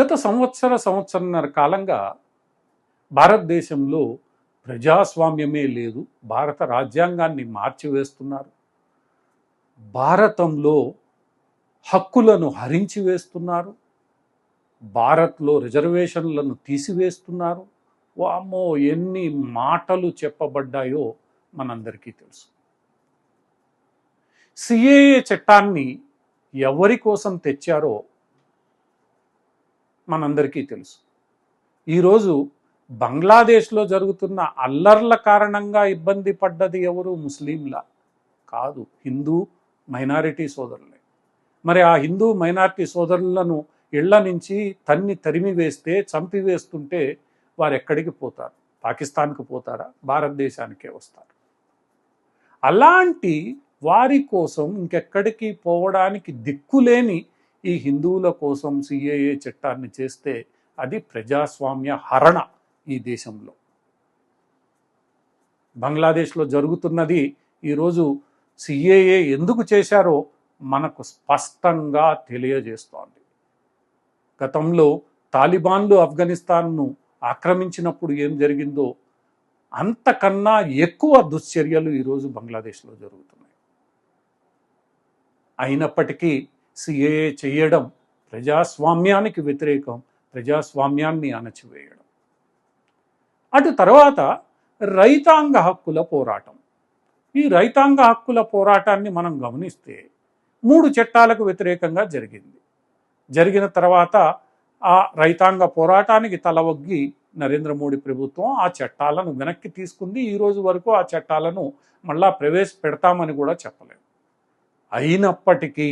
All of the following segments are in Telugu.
గత సంవత్సర సంవత్సరన్నర కాలంగా భారతదేశంలో ప్రజాస్వామ్యమే లేదు. భారత రాజ్యాంగాన్ని మార్చివేస్తున్నారు. భారతంలో హక్కులను హరించి వేస్తున్నారు భారత్లో రిజర్వేషన్లను తీసివేస్తున్నారు. వామ్మో ఎన్ని మాటలు చెప్పబడ్డాయో మనందరికీ తెలుసు. సిఏఏ చట్టాన్ని ఎవరి కోసం తెచ్చారో మనందరికీ తెలుసు. ఈరోజు బంగ్లాదేశ్లో జరుగుతున్న అల్లర్ల కారణంగా ఇబ్బంది పడ్డది ఎవరు? ముస్లింల కాదు హిందూ మైనారిటీ సోదరులే. మరి ఆ హిందూ మైనారిటీ సోదరులను ఇళ్ళ నుంచి తన్ని తరిమి వేస్తే చంపి వేస్తుంటే వారు ఎక్కడికి పోతారు? పాకిస్తాన్కి పోతారా? భారతదేశానికే వస్తారు. అలాంటి వారి కోసం ఇంకెక్కడికి పోవడానికి దిక్కులేని ఈ హిందువుల కోసం సిఏఏ చట్టాన్ని చేస్తే అది ప్రజాస్వామ్య హరణ ఈ దేశంలో. బంగ్లాదేశ్లో జరుగుతున్నది ఈరోజు సిఏఏ ఎందుకు చేశారో మనకు స్పష్టంగా తెలియజేస్తోంది. గతంలో తాలిబాన్లు ఆఫ్ఘనిస్తాన్ను ఆక్రమించినప్పుడు ఏం జరిగిందో అంతకన్నా ఎక్కువ దుశ్చర్యలు ఈరోజు బంగ్లాదేశ్లో జరుగుతున్నాయి. అయినప్పటికీ సిఏఏ చేయడం ప్రజాస్వామ్యానికి వ్యతిరేకం ప్రజాస్వామ్యాన్ని అణచివేయడం. అటు తర్వాత రైతాంగ హక్కుల పోరాటం. ఈ రైతాంగ హక్కుల పోరాటాన్ని మనం గమనిస్తే మూడు చట్టాలకు వ్యతిరేకంగా జరిగింది. జరిగిన తర్వాత ఆ రైతాంగ పోరాటానికి తలవగ్గి నరేంద్ర మోడీ ప్రభుత్వం ఆ చట్టాలను వెనక్కి తీసుకుంది. ఈ రోజు వరకు ఆ చట్టాలను మళ్ళా ప్రవేశపెడతామని కూడా చెప్పలేదు. అయినప్పటికీ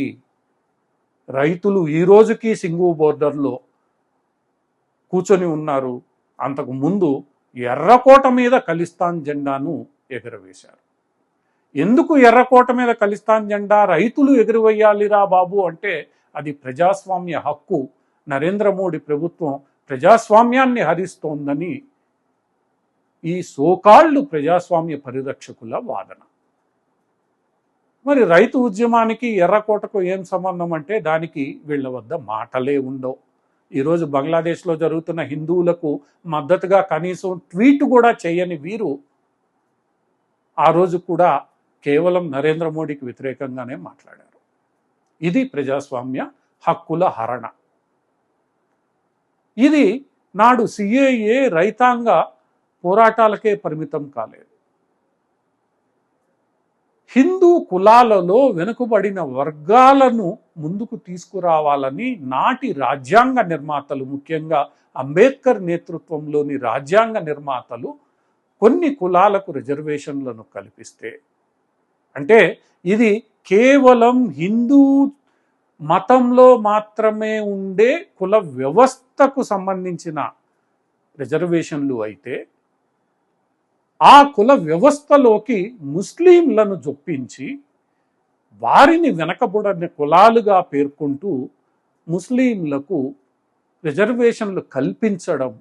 రైతులు ఈ రోజుకి సింగు బోర్డర్లో కూర్చొని ఉన్నారు. అంతకు ముందు ఎర్రకోట మీద ఖలిస్తాన్ జెండాను ఎగురవేశారు. ఎందుకు ఎర్రకోట మీద ఖలిస్తాన్ జెండా రైతులు ఎగురవేయాలిరా బాబు అంటే అది ప్రజాస్వామ్య హక్కు. నరేంద్ర మోడీ ప్రభుత్వం ప్రజాస్వామ్యాన్ని హరిస్తోందని ఈ సోకాళ్ళు ప్రజాస్వామ్య పరిరక్షకుల వాదన. మరి రైతు ఉద్యమానికి ఎర్రకోటకు ఏం సంబంధం అంటే దానికి వీళ్ళ వద్ద మాటలే ఉండవు. ఈరోజు బంగ్లాదేశ్లో జరుగుతున్న హిందువులకు మద్దతుగా కనీసం ట్వీట్ కూడా చేయని వీరు ఆ రోజు కూడా కేవలం నరేంద్ర మోడీకి వ్యతిరేకంగానే మాట్లాడారు. ఇది ప్రజాస్వామ్య హక్కుల హరణ. ఇది నాడు సిఏఏ రైతాంగ పోరాటాలకే పరిమితం కాలేదు. హిందూ కులాలలో వెనుకబడిన వర్గాలను ముందుకు తీసుకురావాలని నాటి రాజ్యాంగ నిర్మాతలు ముఖ్యంగా అంబేద్కర్ నేతృత్వంలోని రాజ్యాంగ నిర్మాతలు కొన్ని కులాలకు రిజర్వేషన్లను కల్పిస్తే. అంటే ఇది కేవలం హిందూ మతంలో మాత్రమే ఉండే కుల వ్యవస్థకు సంబంధించిన రిజర్వేషన్లు అయితే ఆ కుల వ్యవస్థలోకి ముస్లింలను జొప్పించి వారిని వెనకబడిన కులాలుగా పేర్కొంటూ ముస్లింలకు రిజర్వేషన్లు కల్పించడం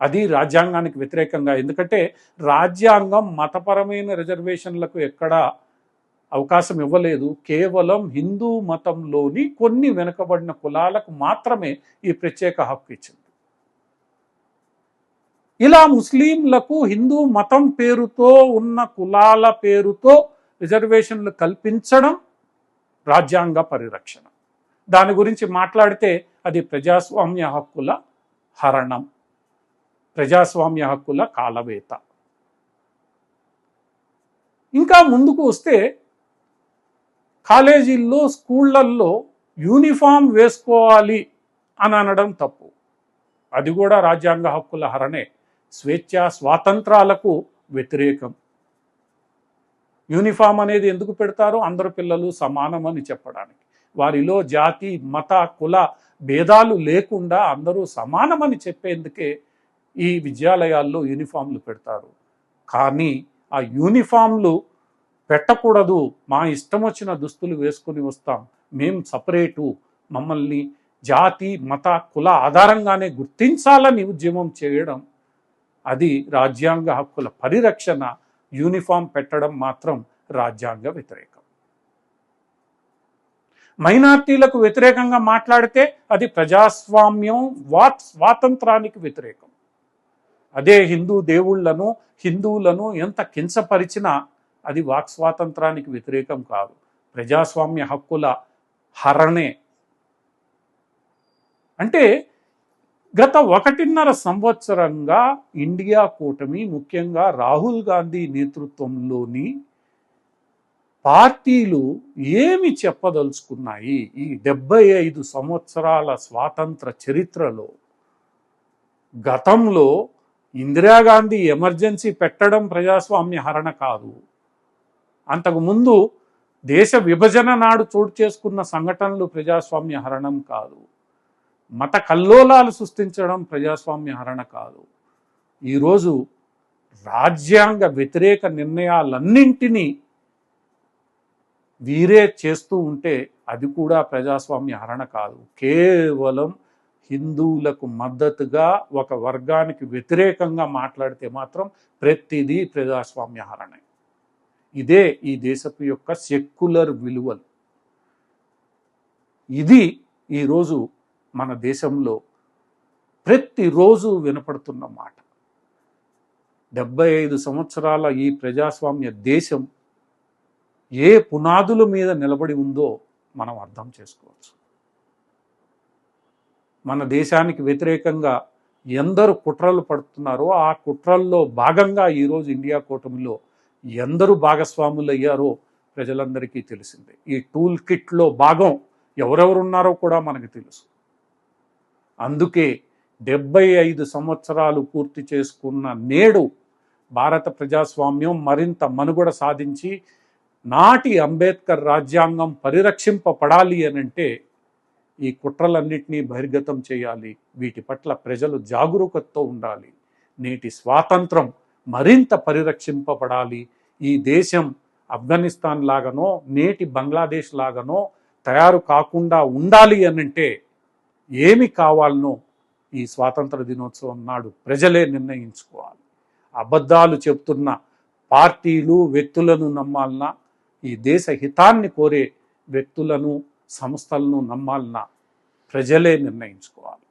అది రాజ్యాంగానికి వ్యతిరేకంగా. ఎందుకంటే రాజ్యాంగం మతపరమైన రిజర్వేషన్లకు ఎక్కడా అవకాశం ఇవ్వలేదు. కేవలం హిందూ మతంలోని కొన్ని వెనుకబడిన కులాలకు మాత్రమే ఈ ప్రత్యేక హక్కు ఇచ్చింది. ఇలా ముస్లింలకు హిందూ మతం పేరుతో ఉన్న కులాల పేరుతో రిజర్వేషన్లు కల్పించడం రాజ్యాంగ పరిరక్షణ. దాని గురించి మాట్లాడితే అది ప్రజాస్వామ్య హక్కుల హరణం ప్రజాస్వామ్య హక్కుల కాలవేత. ఇంకా ముందుకు వస్తే కాలేజీల్లో స్కూళ్ళల్లో యూనిఫామ్ వేసుకోవాలి అని అనడం తప్పు. అది కూడా రాజ్యాంగ హక్కుల హరణే. స్వేచ్ఛ స్వాతంత్రాలకు వ్యతిరేకం. యూనిఫామ్ అనేది ఎందుకు పెడతారు? అందరు పిల్లలు సమానమని చెప్పడానికి. వారిలో జాతి మత కుల భేదాలు లేకుండా అందరూ సమానమని చెప్పేందుకే ఈ విద్యాలయాల్లో యూనిఫామ్లు పెడతారు. కానీ ఆ యూనిఫామ్లు పెట్టకూడదు. మా ఇష్టం వచ్చిన దుస్తులు వేసుకుని వస్తాం. మేం సపరేటు. మమ్మల్ని జాతి మత కుల ఆధారంగానే గుర్తించాలని ఉద్యమం చేయడం అది రాజ్యాంగ హక్కుల పరిరక్షణ యూనిఫామ్ పెట్టడం మాత్రం రాజ్యాంగ వ్యతిరేకం. మైనార్టీలకు వ్యతిరేకంగా మాట్లాడితే అది ప్రజాస్వామ్యం వాట్ స్వాతంత్రానికి వ్యతిరేకం. అదే హిందూ దేవుళ్ళను హిందువులను ఎంత కించపరిచినా అది వాక్ స్వాతంత్రానికి వ్యతిరేకం కాదు. ప్రజాస్వామ్య హక్కుల హరణే. అంటే గత ఒకటిన్నర సంవత్సరంగా ఇండియా కూటమి ముఖ్యంగా రాహుల్ గాంధీ నేతృత్వంలోని పార్టీలు ఏమి చెప్పదలుచుకున్నాయి? ఈ డెబ్బై ఐదు సంవత్సరాల స్వాతంత్ర చరిత్రలో గతంలో ఇందిరాగాంధీ ఎమర్జెన్సీ పెట్టడం ప్రజాస్వామ్య హరణ కాదు. అంతకుముందు దేశ విభజన నాడు చోటు చేసుకున్న సంఘటనలు ప్రజాస్వామ్య హరణం కాదు. మత కల్లోలాలు సృష్టించడం ప్రజాస్వామ్య హరణ కాదు. ఈరోజు రాజ్యాంగ వ్యతిరేక నిర్ణయాలన్నింటినీ వీరే చేస్తూ ఉంటే అది కూడా ప్రజాస్వామ్య హరణ కాదు. కేవలం హిందువులకు మద్దతుగా ఒక వర్గానికి వ్యతిరేకంగా మాట్లాడితే మాత్రం ప్రతిదీ ప్రజాస్వామ్య హరణే. ఇదే ఈ దేశపు యొక్క సెక్యులర్ విలువలు. ఇది ఈరోజు మన దేశంలో ప్రతిరోజు వినపడుతున్న మాట. డెబ్బై ఐదు సంవత్సరాల ఈ ప్రజాస్వామ్య దేశం ఏ పునాదుల మీద నిలబడి ఉందో మనం అర్థం చేసుకోవచ్చు. మన దేశానికి వ్యతిరేకంగా ఎందరు కుట్రలు పడుతున్నారో ఆ కుట్రల్లో భాగంగా ఈరోజు ఇండియా కూటమిలో ఎందరు భాగస్వాములు అయ్యారో ప్రజలందరికీ తెలిసిందే. ఈ టూల్ కిట్లో భాగం ఎవరెవరున్నారో కూడా మనకు తెలుసు. అందుకే డెబ్బై ఐదు సంవత్సరాలు పూర్తి చేసుకున్న నేడు భారత ప్రజాస్వామ్యం మరింత మనుగడ సాధించి నాటి అంబేద్కర్ రాజ్యాంగం పరిరక్షింపబడాలి అనంటే ఈ కుట్రలన్నింటినీ బహిర్గతం చేయాలి. వీటి పట్ల ప్రజలు జాగరూకతతో ఉండాలి. నేటి స్వాతంత్రం మరింత పరిరక్షింపబడాలి. ఈ దేశం ఆఫ్ఘనిస్తాన్ లాగానో నేటి బంగ్లాదేశ్ లాగానో తయారు కాకుండా ఉండాలి అనంటే ఏమి కావాలనో ఈ స్వాతంత్ర దినోత్సవం నాడు ప్రజలే నిర్ణయించుకోవాలి. అబద్ధాలు చెప్తున్న పార్టీలు వ్యక్తులను నమ్మాలన్నా ఈ దేశ హితాన్ని కోరే వ్యక్తులను సంస్థలను నమ్మాలన్నా ప్రజలే నిర్ణయించుకోవాలి.